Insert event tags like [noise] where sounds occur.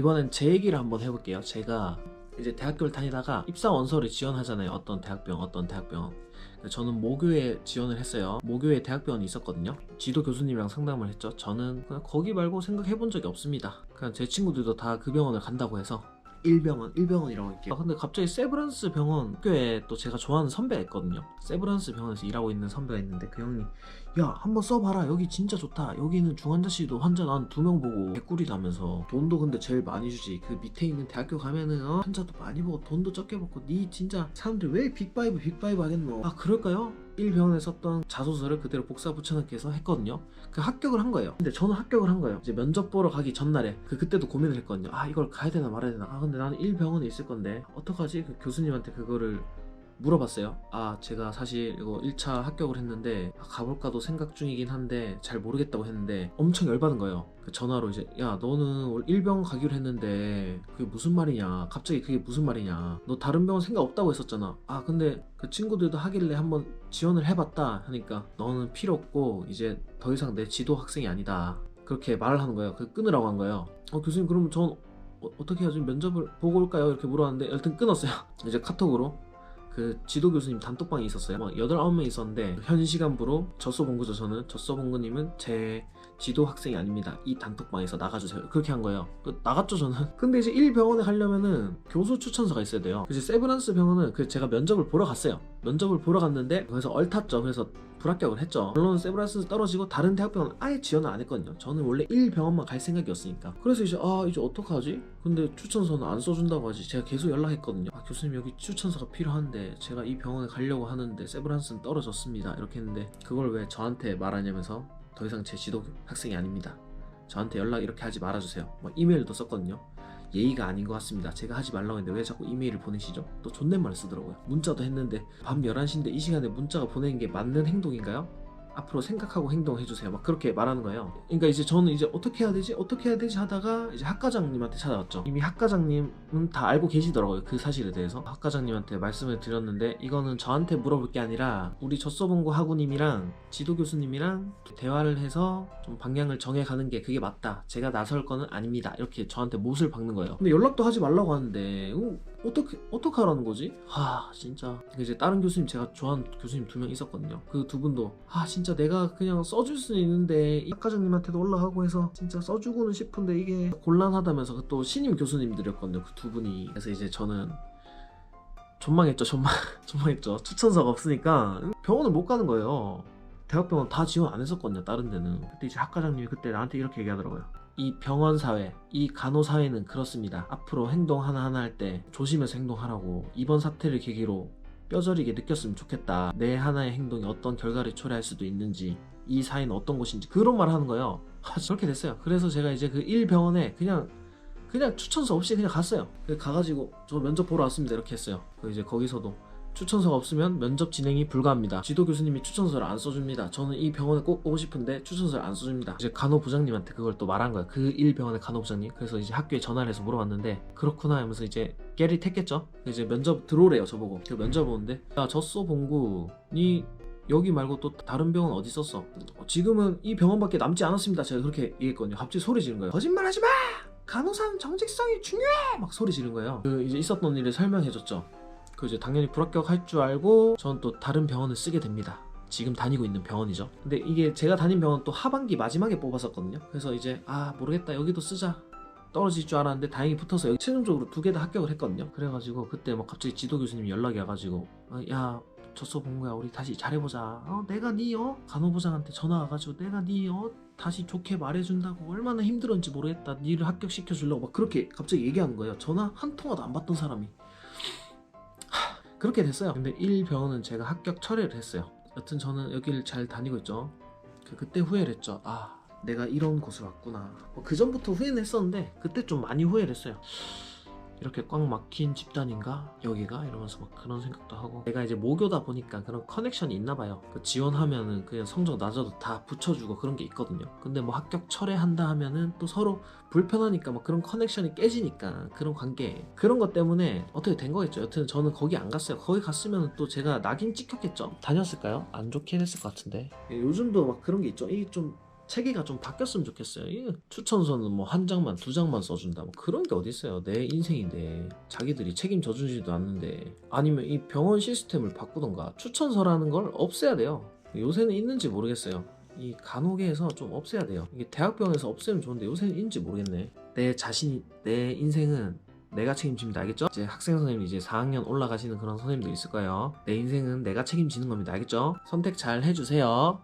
이번엔 제 얘기를 한번 해볼게요. 제가 이제 대학교를 다니다가 입사 원서를 지원하잖아요. 어떤 대학병, 어떤 대학병. 저는 모교에 지원을 했어요. 모교에 대학병원이 있었거든요. 지도 교수님이랑 상담을 했죠. 저는 그냥 거기 말고 생각해 본 적이 없습니다. 그냥 제 친구들도 다 그 병원을 간다고 해서 1병원, 1병원이라고 할게요. 아, 근데 갑자기 세브란스 병원 학교에 또 제가 좋아하는 선배가 있거든요. 세브란스 병원에서 일하고 있는 선배가 있는데 그 형이 야 한번 써봐라 여기 진짜 좋다 여기는 중환자실도 환자 한두명 보고 개꿀이라면서 돈도 근데 제일 많이 주지 그 밑에 있는 대학교 가면은 어, 환자도 많이 보고 돈도 적게 받고 니 진짜 사람들 왜 빅파이브 빅파이브 하겠노 아 그럴까요? 1병원에 썼던 자소서를 그대로 복사 붙여넣기 해서 했거든요. 그 합격을 한 거예요. 근데 저는 합격을 한 거예요. 이제 면접 보러 가기 전날에 그 그때도 고민을 했거든요. 아 이걸 가야 되나 말아야 되나. 아 근데 나는 1병원에 있을 건데 어떡하지? 그 교수님한테 그거를 물어봤어요. 아, 제가 사실 이거 1차 합격을 했는데 아, 가볼까도 생각 중이긴 한데 잘 모르겠다고 했는데 엄청 열받은 거예요. 그 전화로 이제 야, 너는 올 1병 가기로 했는데 그게 무슨 말이냐? 갑자기 그게 무슨 말이냐? 너 다른 병원 생각 없다고 했었잖아. 아, 근데 그 친구들도 하길래 한번 지원을 해봤다 하니까 너는 필요 없고 이제 더 이상 내 지도 학생이 아니다. 그렇게 말을 하는 거예요. 그 끊으라고 한 거예요. 어, 교수님 그러면 전 어, 어떻게 해야지 면접을 보고 올까요? 이렇게 물어봤는데 여튼 끊었어요. [laughs] 이제 카톡으로 그 지도 교수님 단톡방이 있었어요. 뭐 8, 9명 있었는데 현 시간부로 젖소 본구죠 저는. 젖소 본구님은 제 지도 학생이 아닙니다. 이 단톡방에서 나가주세요. 그렇게 한 거예요. 그 나갔죠 저는. [laughs] 근데 이제 1병원에 가려면은 교수 추천서가 있어야 돼요. 이제 세브란스 병원은 그 제가 면접을 보러 갔어요. 면접을 보러 갔는데 그래서 얼탔죠. 그래서 불합격을 했죠. 물론 세브란스 떨어지고 다른 대학병원 아예 지원을 안 했거든요. 저는 원래 1병원만 갈 생각이었으니까. 그래서 이제 아 이제 어떡하지? 근데 추천서는 안 써준다고 하지. 제가 계속 연락했거든요. 아 교수님 여기 추천서가 필요한데 제가 이 병원에 가려고 하는데 세브란스는 떨어졌습니다. 이렇게 했는데 그걸 왜 저한테 말하냐면서 더 이상 제 지도 학생이 아닙니다. 저한테 연락 이렇게 하지 말아주세요. 막 이메일도 썼거든요. 예의가 아닌 것 같습니다. 제가 하지 말라고 했는데 왜 자꾸 이메일을 보내시죠? 또 존댓말을 쓰더라고요. 문자도 했는데 밤 11시인데 이 시간에 문자가 보내는 게 맞는 행동인가요? 앞으로 생각하고 행동해 주세요. 막 그렇게 말하는 거예요. 그러니까 이제 저는 이제 어떻게 해야 되지? 어떻게 해야 되지? 하다가 이제 학과장님한테 찾아왔죠. 이미 학과장님은 다 알고 계시더라고요. 그 사실에 대해서. 학과장님한테 말씀을 드렸는데 이거는 저한테 물어볼 게 아니라 우리 젖소본고 학우님이랑 지도 교수님이랑 대화를 해서 좀 방향을 정해가는 게 그게 맞다. 제가 나설 거는 아닙니다. 이렇게 저한테 못을 박는 거예요. 근데 연락도 하지 말라고 하는데 어, 어떻게 어떻게 하라는 거지? 하 진짜 이제 다른 교수님 제가 좋아하는 교수님 두 명 있었거든요. 그 두 분도 아 진짜 내가 그냥 써줄 수는 있는데 이 학과장님한테도 올라가고 해서 진짜 써주고는 싶은데 이게 곤란하다면서 그또 신임 교수님들이었거든요. 그 두 분이 그래서 이제 저는 전망했죠 전망 [laughs] 전망했죠 추천서가 없으니까 병원을 못 가는 거예요. 대학병원 다 지원 안 했었거든요. 다른 데는 그때 이제 학과장님이 그때 나한테 이렇게 얘기하더라고요. 이 병원 사회, 이 간호 사회는 그렇습니다. 앞으로 행동 하나하나 할 때 조심해서 행동하라고 이번 사태를 계기로 뼈저리게 느꼈으면 좋겠다. 내 하나의 행동이 어떤 결과를 초래할 수도 있는지 이 사회는 어떤 곳인지 그런 말을 하는 거예요. 아, 그렇게 됐어요. 그래서 제가 이제 그 1병원에 그냥 그냥 추천서 없이 그냥 갔어요. 그래서 가가지고 저 면접 보러 왔습니다. 이렇게 했어요. 그 이제 거기서도 추천서가 없으면 면접 진행이 불가합니다. 지도 교수님이 추천서를 안 써줍니다. 저는 이 병원에 꼭 오고 싶은데 추천서를 안 써줍니다. 이제 간호부장님한테 그걸 또 말한 거예요. 그 1병원의 간호부장님. 그래서 이제 학교에 전화를 해서 물어봤는데 그렇구나 하면서 이제 깨리 택했죠. 이제 면접 들어오래요 저보고. 그 면접 오는데 야 젖소 봉구 니 여기 말고 또 다른 병원 어디 썼어? 어, 지금은 이 병원밖에 남지 않았습니다. 제가 그렇게 얘기했거든요. 갑자기 소리 지른 거예요. 거짓말하지 마! 간호사는 정직성이 중요해! 막 소리 지른 거예요. 그 이제 있었던 일을 설명해줬죠. 그 이제 당연히 불합격할 줄 알고 전또 다른 병원을 쓰게 됩니다. 지금 다니고 있는 병원이죠. 근데 이게 제가 다닌 병원 또 하반기 마지막에 뽑았었거든요. 그래서 이제 아 모르겠다 여기도 쓰자. 떨어질 줄 알았는데 다행히 붙어서 여기 최종적으로 두 개 다 합격을 했거든요. 그래가지고 그때 막 갑자기 지도 교수님이 연락이 와가지고 아, 야 졌어 본 거야 우리 다시 잘해보자. 어 내가 니 어? 간호부장한테 전화 와가지고 내가 니 어? 다시 좋게 말해준다고 얼마나 힘들었는지 모르겠다. 니를 합격시켜 주려고 막 그렇게 갑자기 얘기하는 거예요. 전화 한 통화도 안 받던 사람이. 그렇게 됐어요. 근데 1병원은 제가 합격 처리를 했어요. 여튼 저는 여기를 잘 다니고 있죠. 그, 그때 후회를 했죠. 아, 내가 이런 곳을 왔구나. 뭐 그 전부터 후회는 했었는데 그때 좀 많이 후회를 했어요. 이렇게 꽉 막힌 집단인가? 여기가? 이러면서 막 그런 생각도 하고. 내가 이제 모교다 보니까 그런 커넥션이 있나 봐요. 그 지원하면은 그냥 성적 낮아도 다 붙여주고 그런 게 있거든요. 근데 뭐 합격 철회한다 하면은 또 서로 불편하니까 막 그런 커넥션이 깨지니까 그런 관계. 그런 것 때문에 어떻게 된 거겠죠? 여튼 저는 거기 안 갔어요. 거기 갔으면 또 제가 낙인 찍혔겠죠? 다녔을까요? 안 좋게 됐을 것 같은데. 요즘도 막 그런 게 있죠? 이게 좀 체계가 좀 바뀌었으면 좋겠어요. 이 추천서는 뭐 한 장만 두 장만 써준다. 뭐 그런 게 어디 있어요? 내 인생인데 자기들이 책임져 주지도 않는데 아니면 이 병원 시스템을 바꾸던가 추천서라는 걸 없애야 돼요. 요새는 있는지 모르겠어요. 이 간호계에서 좀 없애야 돼요. 이게 대학병원에서 없애면 좋은데 요새는 있는지 모르겠네. 내 자신, 내 인생은 내가 책임집니다. 알겠죠? 이제 학생 선생님 이제 4학년 올라가시는 그런 선생님도 있을 거예요. 내 인생은 내가 책임지는 겁니다. 알겠죠? 선택 잘 해주세요.